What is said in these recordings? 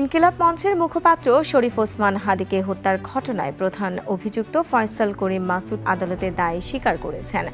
ইনকিলাব মঞ্চের মুখপাত্র শরীফ ওসমান হাদিকে হত্যার ঘটনায় প্রধান অভিযুক্ত ফয়সাল করিম মাসুদ আদালতে দায় স্বীকার করেছেন।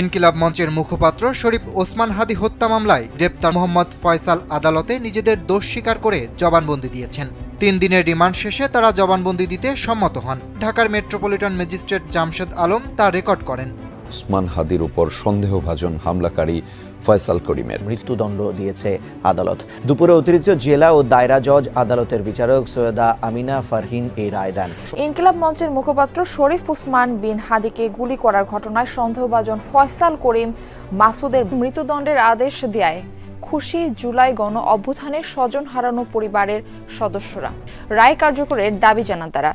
ইনকিলাব মঞ্চের মুখপাত্র শরীফ ওসমান হাদি হত্যা মামলায় গ্রেপ্তার মোহাম্মদ ফয়সাল আদালতে নিজেদের দোষ স্বীকার করে জবানবন্দি দিয়েছেন। তিন দিনের রিমান্ড শেষে তারা জবানবন্দি দিতে সম্মত হন। ঢাকার মেট্রোপলিটন ম্যাজিস্ট্রেট জামশেদ আলম তা রেকর্ড করেন। উসমান হাদির উপর সন্দেহভাজন হামলাকারী ফয়সাল করিমের। মৃত্যুদণ্ড দিয়েছে আদালত। দুপুরে অতিরিক্ত জেলা ও দায়রা জজ আদালতের বিচারক সৈয়দা আমিনা ফারহিন এই রায় দেন। ইনকিলাব মঞ্চের মুখপাত্র শরীফ উসমান বিন হাদিকে গুলি করার ঘটনায় সন্দেহভাজন ফয়সাল করিম মাসুদের মৃত্যুদণ্ডের আদেশ দেয়। খুশি জুলাই গণ অভ্যুত্থানের স্বজন হারানো পরিবারের সদস্যরা। রায় কার্যকরের দাবি জানান তারা।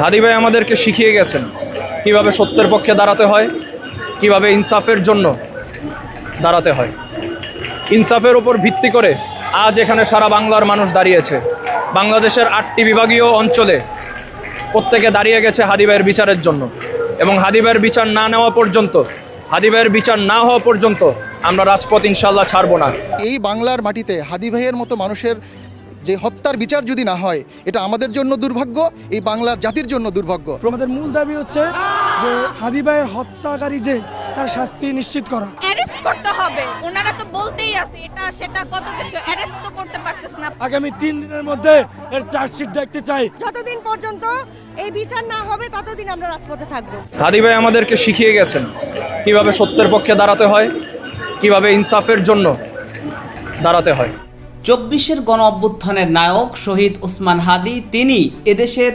হাদি ভাই আমাদেরকে শিখিয়ে গেছেন কীভাবে সত্যের পক্ষে দাঁড়াতে হয় কীভাবে ইনসাফের জন্য দাঁড়াতে হয়। ইনসাফের উপর ভিত্তি করে আজ এখানে সারা বাংলার মানুষ দাঁড়িয়েছে। বাংলাদেশের আটটি বিভাগীয় অঞ্চলে প্রত্যেকে দাঁড়িয়ে গেছে হাদি ভাইয়ের বিচারের জন্য। এবং হাদি ভাইয়ের বিচার না নেওয়া পর্যন্ত হাদি ভাইয়ের বিচার না হওয়া পর্যন্ত আমরা রাজপথ ইনশাল্লাহ ছাড়বো না। এই বাংলার মাটিতে হাদি ভাইয়ের মতো মানুষের যে হত্যার বিচার যদি না হয় এটা আমাদের জন্য দুর্ভাগ্য এই বাংলার জাতির জন্য দুর্ভাগ্য। আমাদের মূল দাবি হচ্ছে যে হাদি ভাইয়ের হত্যাকারী যে তার শাস্তি নিশ্চিত করা। অ্যারেস্ট করতে হবে। ওনারা তো বলতেই আছে এটা সেটা কত কিছু। অ্যারেস্ট তো করতে পারতেছ না। আগামী তিন দিনের মধ্যে এর চার্জশিট দেখতে চাই। যতদিন পর্যন্ত এই বিচার না হবে ততদিন আমরা রাজপথে থাকব। হাদি ভাই আমাদেরকে শিখিয়ে গেছেন কীভাবে সত্যের পক্ষে দাঁড়াতে হয় কীভাবে ইনসাফের জন্য দাঁড়াতে হয়। চব্বিশের গণ অভ্যুত্থানের নায়ক শহীদ ওসমান হাদি তিনি এদেশের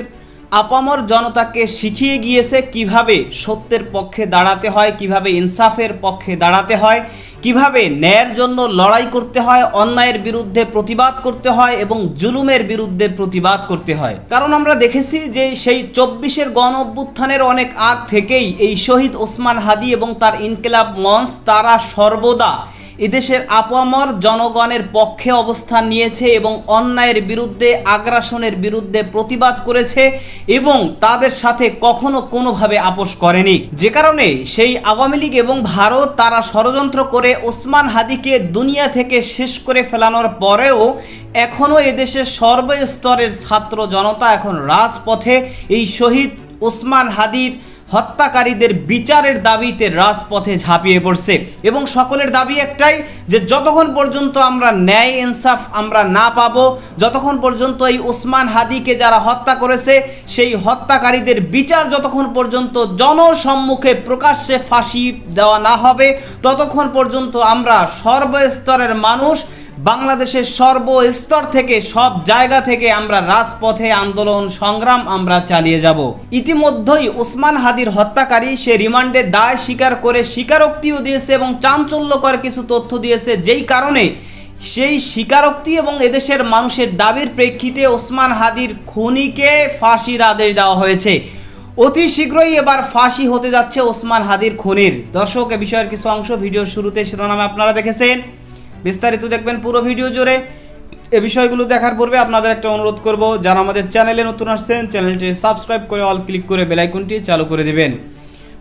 আপামর জনতাকে শিখিয়ে গিয়েছে কীভাবে সত্যের পক্ষে দাঁড়াতে হয়, কীভাবে ইনসাফের পক্ষে দাঁড়াতে হয়, কীভাবে ন্যায়ের জন্য লড়াই করতে হয়, অন্যায়ের বিরুদ্ধে প্রতিবাদ করতে হয় এবং জুলুমের বিরুদ্ধে প্রতিবাদ করতে হয়। কারণ আমরা দেখেছি যে সেই চব্বিশের গণ অভ্যুত্থানের অনেক আগ থেকেই এই শহীদ ওসমান হাদি এবং তার ইনকিলাব মঞ্চ তারা সর্বদা এদেশের আপামর জনগণের পক্ষে অবস্থান নিয়েছে এবং অন্যায়ের বিরুদ্ধে, আগ্রাসনের বিরুদ্ধে প্রতিবাদ করেছে এবং তাদের সাথে কখনো কোনোভাবে আপোষ করেনি। যে কারণে সেই আওয়ামী লীগ এবং ভারত তারা ষড়যন্ত্র করে ওসমান হাদিকে দুনিয়া থেকে শেষ করে ফেলানোর পরেও এখনও এদেশের সর্বস্তরের ছাত্র জনতা এখন রাজপথে এই শহীদ ওসমান হাদির হত্যাকারীদের বিচারের দাবিতে রাজপথে ঝাঁপিয়ে পড়ছে। এবং সকলের দাবি একটাই যে, যতক্ষণ পর্যন্ত আমরা ন্যায় ইনসাফ আমরা না পাবো, যতক্ষণ পর্যন্ত এই ওসমান হাদিকে যারা হত্যা করেছে, সেই হত্যাকারীদের বিচার যতক্ষণ পর্যন্ত জনসম্মুখে প্রকাশ্যে ফাঁসি দেওয়া না হবে, ততক্ষণ পর্যন্ত আমরা সর্বস্তরের মানুষ বাংলাদেশের সর্বস্তর থেকে, সব জায়গা থেকে আমরা রাজপথে আন্দোলন, সংগ্রাম আমরা চালিয়ে যাব। ইতিমধ্যেই ওসমান হাদির হত্যাকারী, সে রিমান্ডে দায় স্বীকার করে স্বীকারোক্তিও দিয়েছে এবং চাঞ্চল্যকর কিছু তথ্য দিয়েছে, যেই কারণে সেই স্বীকারোক্তি এবং এদেশের মানুষের দাবির প্রেক্ষিতে ওসমান হাদির খুনিকে ফাঁসির আদেশ দেওয়া হয়েছে। অতি শীঘ্রই এবার ফাঁসি হতে যাচ্ছে ওসমান হাদির খুনির। দর্শক, এ বিষয়ের কিছু অংশ ভিডিওর শুরুতে শিরোনামে আপনারা দেখেছেন। বিস্তারিত দেখবেন পুরো ভিডিও জুড়ে। এ বিষয়গুলো দেখার পূর্বে আপনাদের একটা অনুরোধ করব, যারা আমাদের চ্যানেলে নতুন আসছেন, চ্যানেলটি সাবস্ক্রাইব করে অল ক্লিক করে বেলাইকনটি চালু করে দিবেন।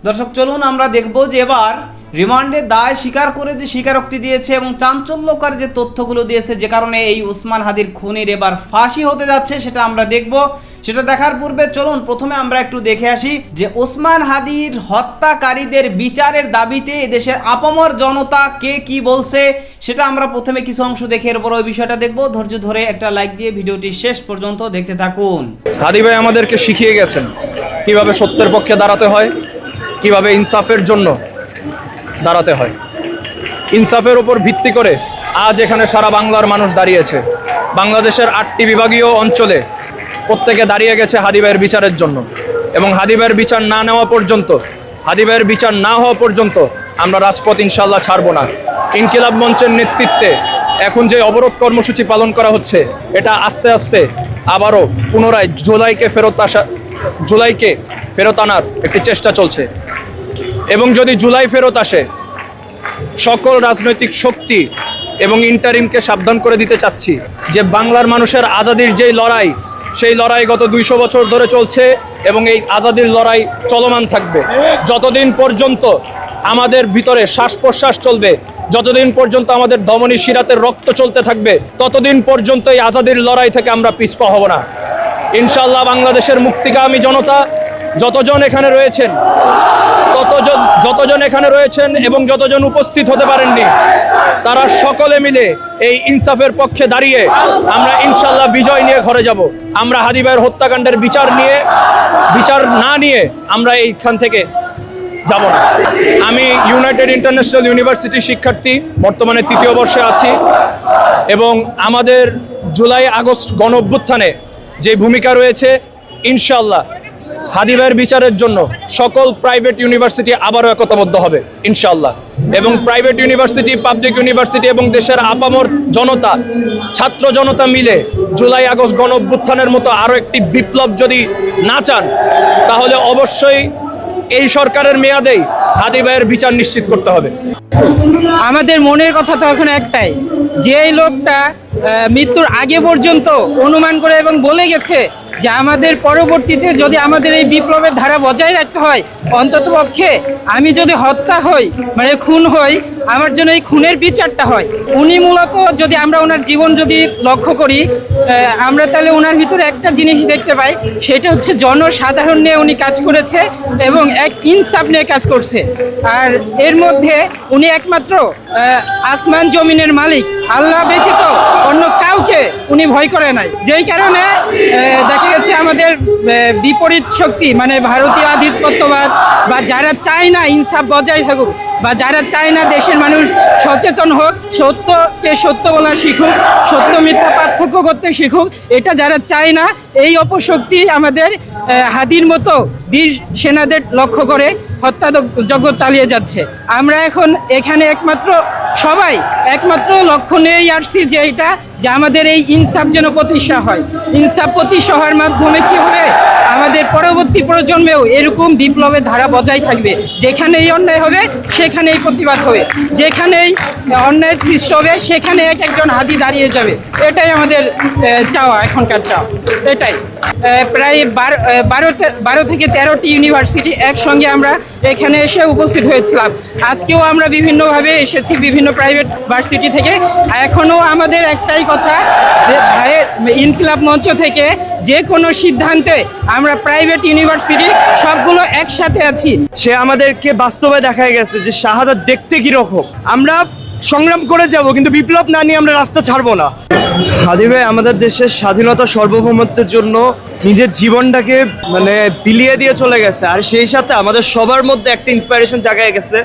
দর্শক, চলুন আমরা দেখব যে এবার রিমান্ডে দায় স্বীকার করে যে স্বীকারোক্তি দিয়েছে এবং চাঞ্চল্যকর যে তথ্যগুলো দিয়েছে, যে কারণে এই উসমান হাদির খুনির এবার ফাঁসি হতে যাচ্ছে, সেটা আমরা দেখব। সেটা দেখার পূর্বে চলুন প্রথমে আমরা একটু দেখে আসি যে ওসমান হাদির হত্যাকারীদের বিচারের দাবিতে এদেশের আপামর জনতা কে কি বলছে, সেটা আমরা প্রথমে কিছু অংশ দেখে এরপর ওই বিষয়টা দেখব। ধৈর্য ধরে একটা লাইক দিয়ে ভিডিওটি শেষ পর্যন্ত দেখতে থাকুন। হাদি ভাই আমাদেরকে শিখিয়ে গেছেন কীভাবে সত্যের পক্ষে দাঁড়াতে হয়। কীভাবে ইনসাফের জন্য দাঁড়াতে হয়। ইনসাফের উপর ভিত্তি করে আজ এখানে সারা বাংলার মানুষ দাঁড়িয়েছে। বাংলাদেশের আটটি বিভাগীয় অঞ্চলে প্রত্যেকে দাঁড়িয়ে গেছে হাদি ভাইয়ের বিচারের জন্য। এবং হাদি ভাইয়ের বিচার না নেওয়া পর্যন্ত হাদি ভাইয়ের বিচার না হওয়া পর্যন্ত আমরা রাজপথ ইনশাল্লাহ ছাড়বো না। ইনকিলাব মঞ্চের নেতৃত্বে এখন যে অবরোধ কর্মসূচি পালন করা হচ্ছে, এটা আস্তে আস্তে আবারও পুনরায় জুলাইকে ফেরত আসা জুলাইকে ফেরত আনার একটি চেষ্টা চলছে। এবং যদি জুলাই ফেরত আসে, সকল রাজনৈতিক শক্তি এবং ইন্টারিমকে সাবধান করে দিতে চাচ্ছি যে বাংলার মানুষের আজাদির যেই লড়াই, সেই লড়াই গত দুইশো বছর ধরে চলছে এবং এই আজাদির লড়াই চলমান থাকবে। যতদিন পর্যন্ত আমাদের ভিতরে শ্বাস প্রশ্বাস চলবে, যতদিন পর্যন্ত আমাদের দমনী শিরাতের রক্ত চলতে থাকবে, ততদিন পর্যন্ত এই আজাদির লড়াই থেকে আমরা পিছপা হব না। ইনশাল্লাহ বাংলাদেশের মুক্তিকামী জনতা যতজন এখানে রয়েছেন, ততজন, যতজন এখানে রয়েছেন এবং যতজন উপস্থিত হতে পারেননি, তারা সকলে মিলে এই ইনসাফের পক্ষে দাঁড়িয়ে আমরা ইনশাল্লাহ বিজয় নিয়ে ঘরে যাব। আমরা হাদিবাইয়ের হত্যাকাণ্ডের বিচার নিয়ে, বিচার না নিয়ে আমরা এইখান থেকে যাব না। আমি ইউনাইটেড ইন্টারন্যাশনাল ইউনিভার্সিটির শিক্ষার্থী, বর্তমানে তৃতীয় বর্ষে আছি এবং আমাদের জুলাই আগস্ট গণ অভ্যুত্থানে যে ভূমিকা রয়েছে ইনশাল্লাহ হাদিবের বিচারের জন্য সকল প্রাইভেট ইউনিভার্সিটি আবারও একতাবদ্ধ হবে ইনশাল্লাহ এবং প্রাইভেট ইউনিভার্সিটি পাবলিক ইউনিভার্সিটি এবং দেশের আপামর জনতা, ছাত্র জনতা মিলে জুলাই আগস্ট গণ মতো আরও একটি বিপ্লব যদি না চান, তাহলে অবশ্যই এই সরকারের মেয়াদেই হাদি ভাইয়ের বিচার নিশ্চিত করতে হবে। আমাদের মনের কথা তো এখন একটাই যে লোকটা মৃত্যুর আগে পর্যন্ত অনুমান করে এবং বলে গেছে যে আমাদের পরবর্তীতে যদি আমাদের এই বিপ্লবের ধারা বজায় রাখতে হয় অন্ততপক্ষে আমি যদি হত্যা হই মানে খুন হই আমার জন্য এই খুনের বিচারটা হয়। উনি মূলত যদি আমরা ওনার জীবন যদি লক্ষ্য করি আমরা তাহলে ওনার ভিতরে একটা জিনিস দেখতে পাই, সেটা হচ্ছে জনসাধারণ নিয়ে উনি কাজ করেছে এবং এক ইনসাফ নিয়ে কাজ করছে। আর এর মধ্যে উনি একমাত্র আসমান জমিনের মালিক। আল্লাহ ব্যতীত অন্য কাউকে উনি ভয় করে নাই। যেই কারণে দেখা গেছে আমাদের বিপরীত শক্তি মানে ভারতীয় আধিপত্যবাদ বা যারা চায় না ইনসাফ বজায় থাকুক বা যারা চায় না দেশের মানুষ সচেতন হোক, সত্যকে সত্য বলা শিখুক, সত্য মিথ্যা পার্থক্য করতে শিখুক, এটা যারা চায় না, এই অপশক্তি আমাদের হাদির মতো বীর সেনাদের লক্ষ্য করে হত্যা হত্যাযজ্ঞ চালিয়ে যাচ্ছে। আমরা এখন এখানে একমাত্র সবাই একমাত্র লক্ষ্য নিয়েই আসছি যে এটা, যে আমাদের এই ইনসাফ যেন প্রতিষ্ঠা হয়। ইনসাফ প্রতিষ্ঠা হওয়ার মাধ্যমে কি হবে? আমাদের পরবর্তী প্রজন্মেও এরকম বিপ্লবের ধারা বজায় থাকবে। যেখানেই অন্যায় হবে, সেখানেই প্রতিবাদ হবে। যেখানেই অন্যায়ের সৃষ্টি হবে, সেখানে এক একজন হাতি দাঁড়িয়ে যাবে। এটাই আমাদের চাওয়া, এখনকার চাওয়া। এটাই। প্রায় বারো বারো থেকে তেরোটি ইউনিভার্সিটি একসঙ্গে আমরা এখানে এসে উপস্থিত হয়েছিলাম। আজকেও আমরা বিভিন্নভাবে এসেছি বিভিন্ন প্রাইভেট ভার্সিটি থেকে। এখনও আমাদের একটাই কথা যে ভাইয়ের ইনকিলাব মঞ্চ থেকে যে কোনো সিদ্ধান্তে আমরা প্রাইভেট ইউনিভার্সিটি সবগুলো একসাথে আছি। সে আমাদেরকে বাস্তবে দেখা গেছে যে শাহাদাত দেখতে কীরকম। আমরা সংগ্রাম করে যাব, কিন্তু বিপ্লব না নিয়ে আমরা রাস্তা ছাড়বো না। হাদি ভাই, আমাদের দেশের স্বাধীনতা সার্বভৌমত্বের জন্য নিজের জীবনটাকে মানে বিলিয়ে দিয়ে চলে গেছে। আর সেই সাথে আমাদের সবার মধ্যে একটা ইন্সপিরেশন জাগায় গেছে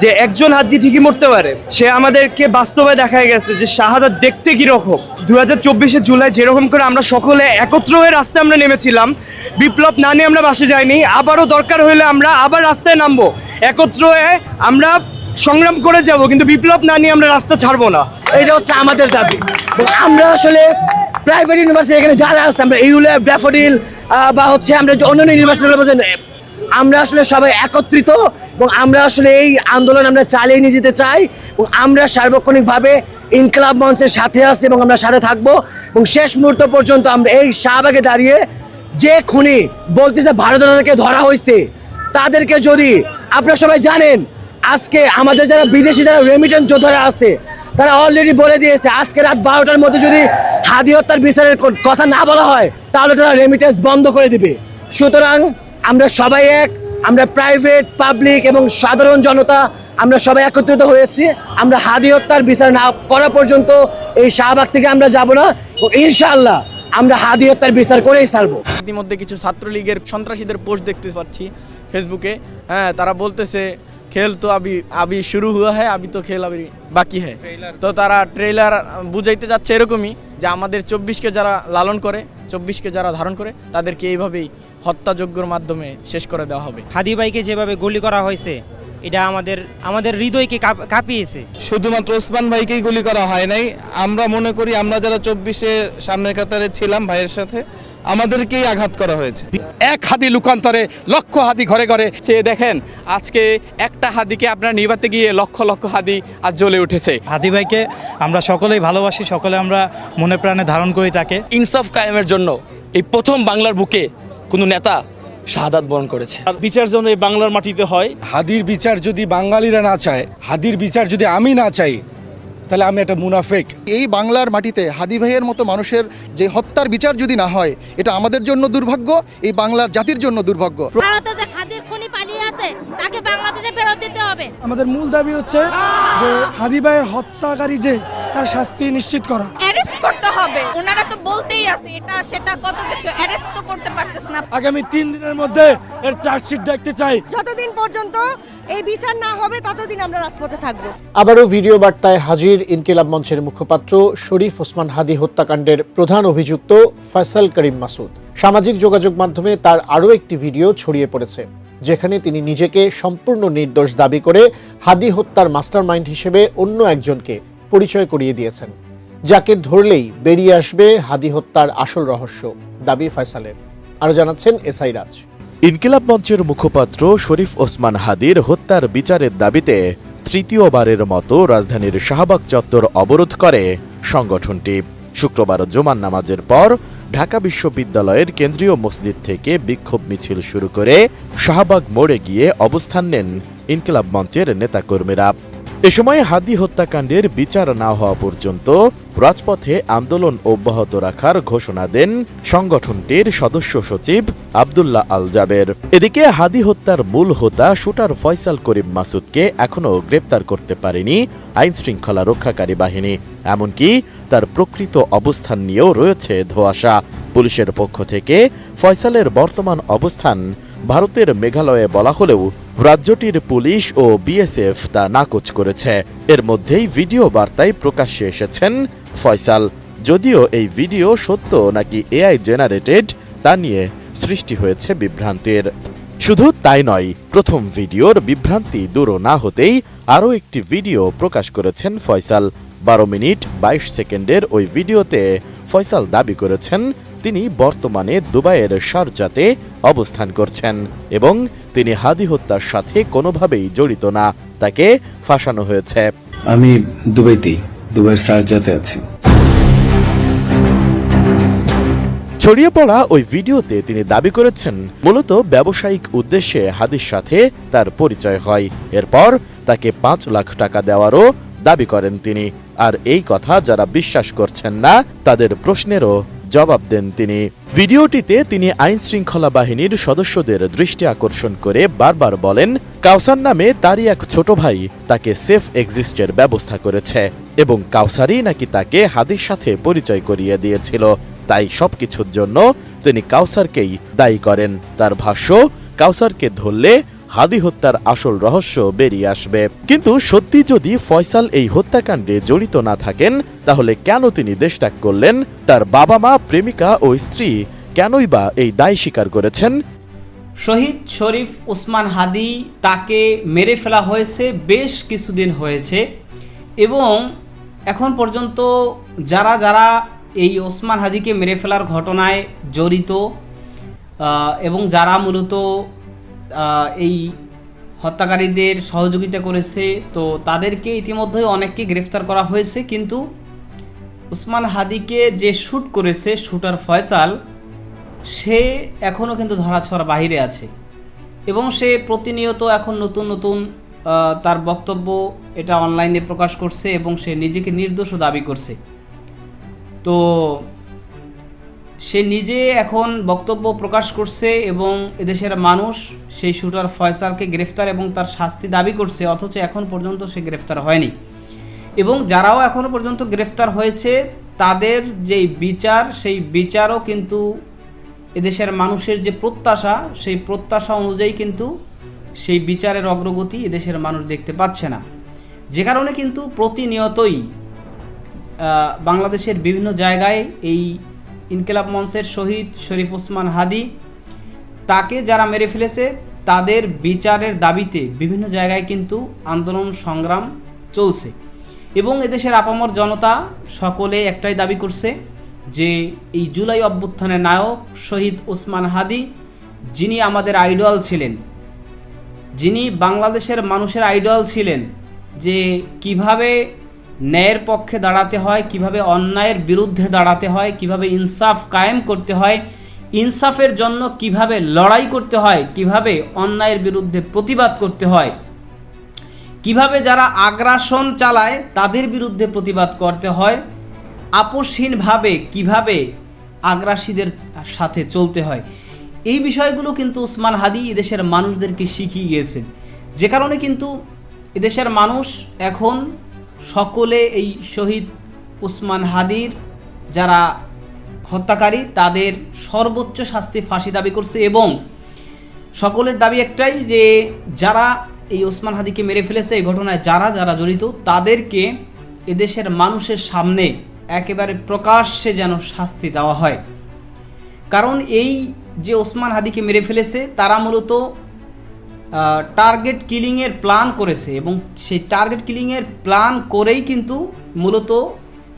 যে একজন হাজি ঠিকই মরতে পারে। সে আমাদেরকে বাস্তবে দেখায় গেছে যে শাহাদাত দেখতে কীরকম। দু হাজার চব্বিশে জুলাই যেরকম করে আমরা সকলে একত্র হয়ে রাস্তায় আমরা নেমেছিলাম, বিপ্লব না নিয়ে আমরা বাসে যাইনি। আবারও দরকার হলে আমরা আবার রাস্তায় নামবো। একত্র হয়ে আমরা সংগ্রাম করে যাব, কিন্তু বিপ্লব না নিয়ে আমরা রাস্তা ছাড়বো না। এটা হচ্ছে আমাদের দাবি। আমরা আসলে প্রাইভেট ইউনিভার্সিটি এখানে যারা আসছে আমরা ইউল্যাব ড্যাফোডিল বা হচ্ছে আমরা যে অন্যান্য ইউনিভার্সিটিগুলোর মধ্যে আমরা আসলে সবাই একত্রিত, এবং আমরা আসলে এই আন্দোলন আমরা চালিয়ে নিয়ে যেতে চাই, এবং আমরা সার্বক্ষণিকভাবে ইনকলাব মঞ্চের সাথে আছি, এবং আমরা সাথে থাকব, এবং শেষ মুহূর্ত পর্যন্ত আমরা এই শাহবাগে দাঁড়িয়ে যে খুনি বলতেছে ভারতীয়দেরকে ধরা হয়েছে, তাদেরকে যদি আপনারা সবাই জানেন আজকে আমাদের যারা বিদেশি যারা রেমিটেন্স যোদ্ধারা আছে, তারা অলরেডি বলে দিয়েছে, আজকে রাত বারোটার মধ্যে যদি হাদি হত্যার বিচারের কথা না বলা হয়, তাহলে তারা রেমিটেন্স বন্ধ করে দিবে। সুতরাং আমরা সবাই এক, আমরা প্রাইভেট পাবলিক এবং সাধারণ জনতা, আমরা সবাই একত্রিত হয়েছি, আমরা হাদি হত্যার বিচার না করা পর্যন্ত এই শাহবাগ থেকে আমরা যাব না, এবং ইনশাআল্লাহ আমরা হাদি হত্যার বিচার করেই ছাড়বো। ইতিমধ্যে কিছু ছাত্রলীগের সন্ত্রাসীদের পোস্ট দেখতে পাচ্ছি ফেসবুকে হ্যাঁ তারা বলতেছে খেল তো আবি আবি শুরু হুয়া হ্যাঁ আবি তো খেল আবি বাকি হ্যাঁ তো তারা ট্রেলার বুঝাইতে যাচ্ছে এরকমই যে আমাদের চব্বিশকে যারা লালন করে চব্বিশকে যারা ধারণ করে তাদেরকে এইভাবেই হত্যাযজ্ঞর মাধ্যমে শেষ করে দেওয়া হবে। হাদি ভাইকে যেভাবে গুলি করা হয়েছে এটা আমাদের আমাদের হৃদয়কে কাঁপ- কাঁপিয়েছে। শুধুমাত্র ওসমান ভাইকেই গুলি করা হয় নাই। আমরা মনে করি আমরা যারা চব্বিশে সামনের কাতারে ছিলাম ভাইয়ের সাথে আমাদেরকেই আঘাত করা হয়েছে। এক হাদি লুকান্তরে লক্ষ হাদি ঘরে ঘরে। চেয়ে দেখেন আজকে একটা হাদিকে আপনারা নিবাতে গিয়ে লক্ষ লক্ষ হাদি আজ জ্বলে উঠেছে। হাদি ভাইকে আমরা সকলেই ভালোবাসি সকলে আমরা মনে প্রাণে ধারণ করি তাকে। ইনসাফ কায়েমের জন্য এই প্রথম বাংলার বুকে কোনো নেতা শাহাদাত বরণ করেছে। বিচার যেন এই বাংলার মাটিতে হয়। হাদির বিচার যদি বাঙালিরা না চায় হাদির বিচার যদি আমি না চাই তাহলে আমি একটা মুনাফেক। এই বাংলার মাটিতে হাদি ভাইয়ের মতো মানুষের যে হত্যার বিচার যদি না হয় এটা আমাদের জন্য দুর্ভাগ্য এই বাংলার জাতির জন্য দুর্ভাগ্য। ভারতে যে খাদির খুনি পালিয়ে আছে তাকে বাংলাদেশে ফেরত দিতে হবে। আমাদের মূল দাবি হচ্ছে যে হাদি ভাইয়ের হত্যাকারী যে তার শাস্তি নিশ্চিত করা। অ্যারেস্ট করতে হবে। ওনারা তো বলতেই আছে এটা সেটা কত কিছু। অ্যারেস্ট তো করতে পারতেছ না। আগামী তিন দিনের মধ্যে এর চার্জশিট দেখতে চাই। যতদিন পর্যন্ত এই বিচার না হবে ততদিন আমরা রাজপথে থাকব। আবারও ভিডিও বার্তায় হাজির ইনকিলাব মঞ্চের মুখপাত্র শরীফ ওসমান হাদি হত্যাকাণ্ডের প্রধান অভিযুক্ত ফয়সাল করিম মাসুদ। সামাজিক যোগাযোগ মাধ্যমে তার আরও একটি ভিডিও ছড়িয়ে পড়েছে যেখানে তিনি নিজেকে সম্পূর্ণ নির্দোষ দাবি করে হাদি হত্যার মাস্টারমাইন্ড হিসেবে অন্য একজনকে পরিচয় করিয়ে দিয়েছেন, যাকে ধরলেই বেরিয়ে আসবে হাদি হত্যার আসল রহস্য, দাবি ফয়সালের। আরও জানাচ্ছেন এসআই রাজ। ইনকিলাব মঞ্চের মুখপাত্র শরীফ ওসমান হাদির হত্যার বিচারের দাবিতে তৃতীয়বারের মতো রাজধানীর শাহবাগ চত্বর অবরোধ করে সংগঠনটি। শুক্রবার জোমান নামাজের পর ঢাকা বিশ্ববিদ্যালয়ের কেন্দ্রীয় মসজিদ থেকে বিক্ষোভ মিছিল শুরু করে শাহবাগ মোড়ে গিয়ে অবস্থান নেন ইনকিলাব মঞ্চের নেতাকর্মীরা। এ সময় হাদি হত্যাকাণ্ডের বিচার না হওয়া পর্যন্ত রাজপথে আন্দোলন অব্যাহত রাখার ঘোষণা দেন সংগঠনটির সদস্য সচিব আবদুল্লাহ আল জাবের। এদিকে হাদি হত্যার মূল হোতা শুটার ফয়সাল করিম মাসুদকে এখনও গ্রেপ্তার করতে পারেনি আইন শৃঙ্খলা রক্ষাকারী বাহিনী, এমনকি তার প্রকৃত অবস্থান নিয়েও রয়েছে ধোঁয়াশা। পুলিশের পক্ষ থেকে ফয়সালের বর্তমান অবস্থান ভারতের মেঘালয়ে বলা হলেও রাজ্যটির পুলিশ ও বিএসএফ তা নাকচ করেছে। এর মধ্যেই ভিডিও বার্তায় প্রকাশ্যে এসেছেন ফয়সাল। যদিও এই ভিডিও সত্য নাকি এআই জেনারেটেড, তা নিয়ে সৃষ্টি হয়েছে বিভ্রান্তির। শুধু তাই নয়, প্রথম ভিডিওর বিভ্রান্তি দূর না হতেই আরও একটি ভিডিও প্রকাশ করেছেন ফয়সাল। বারো মিনিট বাইশ সেকেন্ডের ওই ভিডিওতে ফয়সাল দাবি করেছেন তিনি বর্তমানে দুবাইয়ের শারজাতে অবস্থান করছেন এবং তিনি হাদি হত্যার সাথে কোনোভাবেই জড়িত না তাকে ফাঁসানো হয়েছে। আমি দুবাইতেই দুবাইয়ের সার্জাতে আছি। ছড়িয়ে পড়া ওই ভিডিওতে তিনি দাবি করেছেন মূলত ব্যবসায়িক উদ্দেশ্যে হাদির সাথে তার পরিচয় হয়। এরপর তাকে পাঁচ লাখ টাকা দেওয়ারও দাবি করেন তিনি। আর এই কথা যারা বিশ্বাস করছেন না তাদের প্রশ্নেরও জবাব দেন তিনি। ভিডিওটিতে তিনি আইন শৃঙ্খলা বাহিনীর সদস্যদের দৃষ্টি আকর্ষণ করে বারবার বলেন, কাউসার নামে তারই এক ছোট ভাই তাকে সেফ এক্সিস্টের ব্যবস্থা করেছে এবং কাউসারই নাকি তাকে হাদির সাথে পরিচয় করিয়ে দিয়েছিল। তাই সবকিছুর জন্য তিনি কাউসারকেই দায়ী করেন। তার ভাষ্য, কাউসারকে ধরলে হাদি হত্যার আসল রহস্য বেরিয়ে আসবে। কিন্তু সত্যি যদি ফয়সাল এই হত্যাকাণ্ডে জড়িত না থাকেন, তাহলে কেন তিনি দেশত্যাগ করলেন? তার বাবা মা প্রেমিকা ও স্ত্রী কেনই বা এই দায় স্বীকার করেছেন? শহীদ শরীফ ওসমান হাদি তাকে মেরে ফেলা হয়েছে, বেশ কিছুদিন হয়েছে। এবং এখন পর্যন্ত যারা যারা এই ওসমান হাদিকে মেরে ফেলার ঘটনায় জড়িত এবং যারা মূলত এই হত্যাকারীদের সহযোগিতা করেছে। তো তাদেরকে ইতিমধ্যেই অনেককে গ্রেফতার করা হয়েছে, কিন্তু উসমান হাদিকে যে শ্যুট করেছে শ্যুটার ফয়সাল, সে এখনও কিন্তু ধরাছোঁয়ার বাইরে আছে। এবং সে প্রতিনিয়ত এখন নতুন নতুন তার বক্তব্য এটা অনলাইনে প্রকাশ করছে এবং সে নিজেকে নির্দোষও দাবি করছে। তো সে নিজে এখন বক্তব্য প্রকাশ করছে এবং এদেশের মানুষ সেই শুটার ফয়সালকে গ্রেফতার এবং তার শাস্তি দাবি করছে, অথচ এখন পর্যন্ত সে গ্রেফতার হয়নি। এবং যারাও এখনও পর্যন্ত গ্রেফতার হয়েছে, তাদের যেই বিচার, সেই বিচারও কিন্তু এদেশের মানুষের যে প্রত্যাশা, সেই প্রত্যাশা অনুযায়ী কিন্তু সেই বিচারের অগ্রগতি এদেশের মানুষ দেখতে পাচ্ছে না। যে কারণে কিন্তু প্রতিনিয়তই বাংলাদেশের বিভিন্ন জায়গায় এই ইনকিলাব মঞ্চের শহীদ শরীফ ওসমান হাদি, তাকে যারা মেরে ফেলেছে, তাদের বিচারের দাবিতে বিভিন্ন জায়গায় কিন্তু আন্দোলন সংগ্রাম চলছে। এবং এদেশের আপামর জনতা সকলে একটাই দাবি করছে যে, এই জুলাই অভ্যুত্থানের নায়ক শহীদ ওসমান হাদি, যিনি আমাদের আইডল ছিলেন, যিনি বাংলাদেশের মানুষের আইডল ছিলেন, যে কীভাবে ন্যায়ের পক্ষে দাঁড়াতে হয়, কীভাবে অন্যায়ের বিরুদ্ধে দাঁড়াতে হয়, কীভাবে ইনসাফ কায়েম করতে হয়, ইনসাফের জন্য কীভাবে লড়াই করতে হয়, কীভাবে অন্যায়ের বিরুদ্ধে প্রতিবাদ করতে হয়, কীভাবে যারা আগ্রাসন চালায় তাদের বিরুদ্ধে প্রতিবাদ করতে হয়, আপোষহীনভাবে কীভাবে আগ্রাসীদের সাথে চলতে হয়। এই বিষয়গুলো কিন্তু উসমান হাদি এদেশের মানুষদেরকে শিখিয়ে গিয়েছেন। যে কারণে কিন্তু এদেশের মানুষ এখন সকলে এই শহীদ উসমান হাদির যারা হত্যাকারী, তাদের সর্বোচ্চ শাস্তি ফাঁসি দাবি করছে এবং সকলের দাবি একটাই যে যারা এই ওসমান হাদিকে মেরে ফেলেছে, এই ঘটনায় যারা যারা জড়িত, তাদেরকে এদেশের মানুষের সামনে একেবারে প্রকাশ্যে যেন শাস্তি দেওয়া হয়। কারণ এই যে ওসমান হাদিকে মেরে ফেলেছে, তারা মূলত টার্গেট কিলিংয়ের প্ল্যান করেছে এবং সেই টার্গেট কিলিংয়ের প্ল্যান করেই কিন্তু মূলত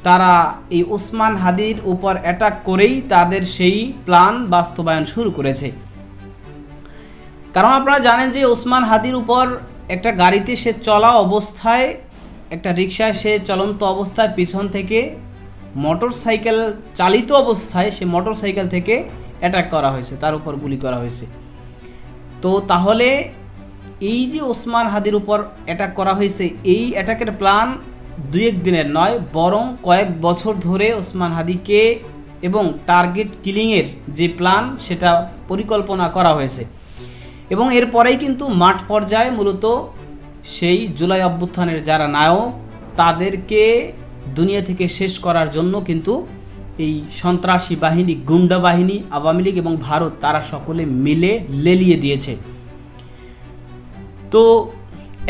তারা এই ওসমান হাদির উপর অ্যাটাক করেই তাদের সেই প্ল্যান বাস্তবায়ন শুরু করেছে। কারণ আপনারা জানেন যে ওসমান হাদির উপর একটা গাড়িতে সে চলা অবস্থায়, একটা রিক্সায় সে চলন্ত অবস্থায় পিছন থেকে মোটর সাইকেল চালিত অবস্থায় সে মোটর সাইকেল থেকে অ্যাটাক করা হয়েছে, তার উপর গুলি করা হয়েছে। তো তাহলে এই যে ওসমান হাদির উপর অ্যাটাক করা হয়েছে, এই অ্যাটাকের প্ল্যান দুই এক দিনের নয়, বরং কয়েক বছর ধরে ওসমান হাদিকে এবং টার্গেট কিলিংয়ের যে প্ল্যান সেটা পরিকল্পনা করা হয়েছে। এবং এরপরেই কিন্তু মাঠ পর্যায়ে মূলত সেই জুলাই অভ্যুত্থানের যারা নায়ক, তাদেরকে দুনিয়া থেকে শেষ করার জন্য কিন্তু এই সন্ত্রাসী বাহিনী, গুন্ডা বাহিনী, আওয়ামী লীগ এবং ভারত, তারা সকলে মিলে লেলিয়ে দিয়েছে। তো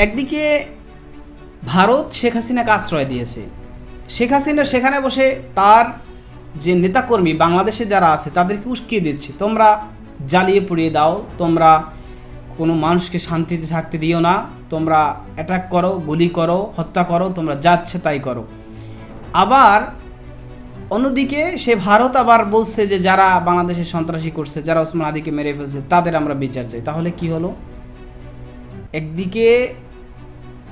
একদিকে ভারত শেখ হাসিনাকে আশ্রয় দিয়েছে। শেখ হাসিনা সেখানে বসে তার যে নেতাকর্মী বাংলাদেশে যারা আছে, তাদেরকে উস্কিয়ে দিচ্ছে, তোমরা জ্বালিয়ে পুড়িয়ে দাও, তোমরা কোনো মানুষকে শান্তিতে থাকতে দিও না, তোমরা অ্যাটাক করো, গুলি করো, হত্যা করো, তোমরা যাচ্ছে তাই করো। আবার অন্যদিকে সে ভারত আবার বলছে যে, যারা বাংলাদেশে সন্ত্রাসী করছে, যারা ওসমান আদিকে মেরে ফেলছে, তাদের আমরা বিচার চাই। তাহলে কি হলো? একদিকে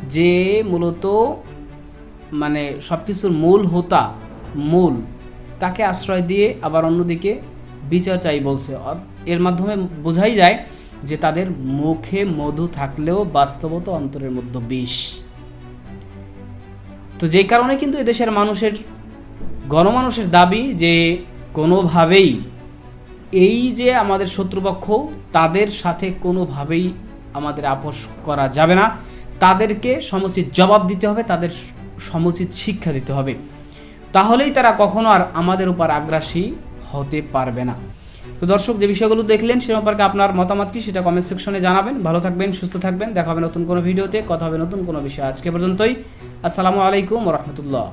যে মূলত মানে সব কিছুর মূল হোতা, মূল, তাকে আশ্রয় দিয়ে আবার অন্যদিকে বিচার চাই বলছে। এর মাধ্যমে বোঝাই যায় যে তাদের মুখে মধু থাকলেও বাস্তবত অন্তরের মধ্যে বিষ। তো যেই কারণে কিন্তু এদেশের মানুষের, গণমানুষের দাবি যে কোনোভাবেই এই যে আমাদের শত্রুপক্ষ, তাদের সাথে কোনোভাবেই আমাদের আপোষ করা যাবে না। তাদেরকে সমুচিত জবাব দিতে হবে, তাদের সমুচিত শিক্ষা দিতে হবে। তাহলেই তারা কখনো আর আমাদের উপর আগ্রাসী হতে পারবে না। তো দর্শক, যে বিষয়গুলো দেখলেন সে সম্পর্কে আপনার মতামত কি সেটা কমেন্ট সেকশনে জানাবেন। ভালো থাকবেন, সুস্থ থাকবেন। দেখা হবে নতুন কোনো ভিডিওতে কথা হবে নতুন কোনো বিষয় আজকে পর্যন্তই। আসসালামু আলাইকুম রহমতুল্লাহ।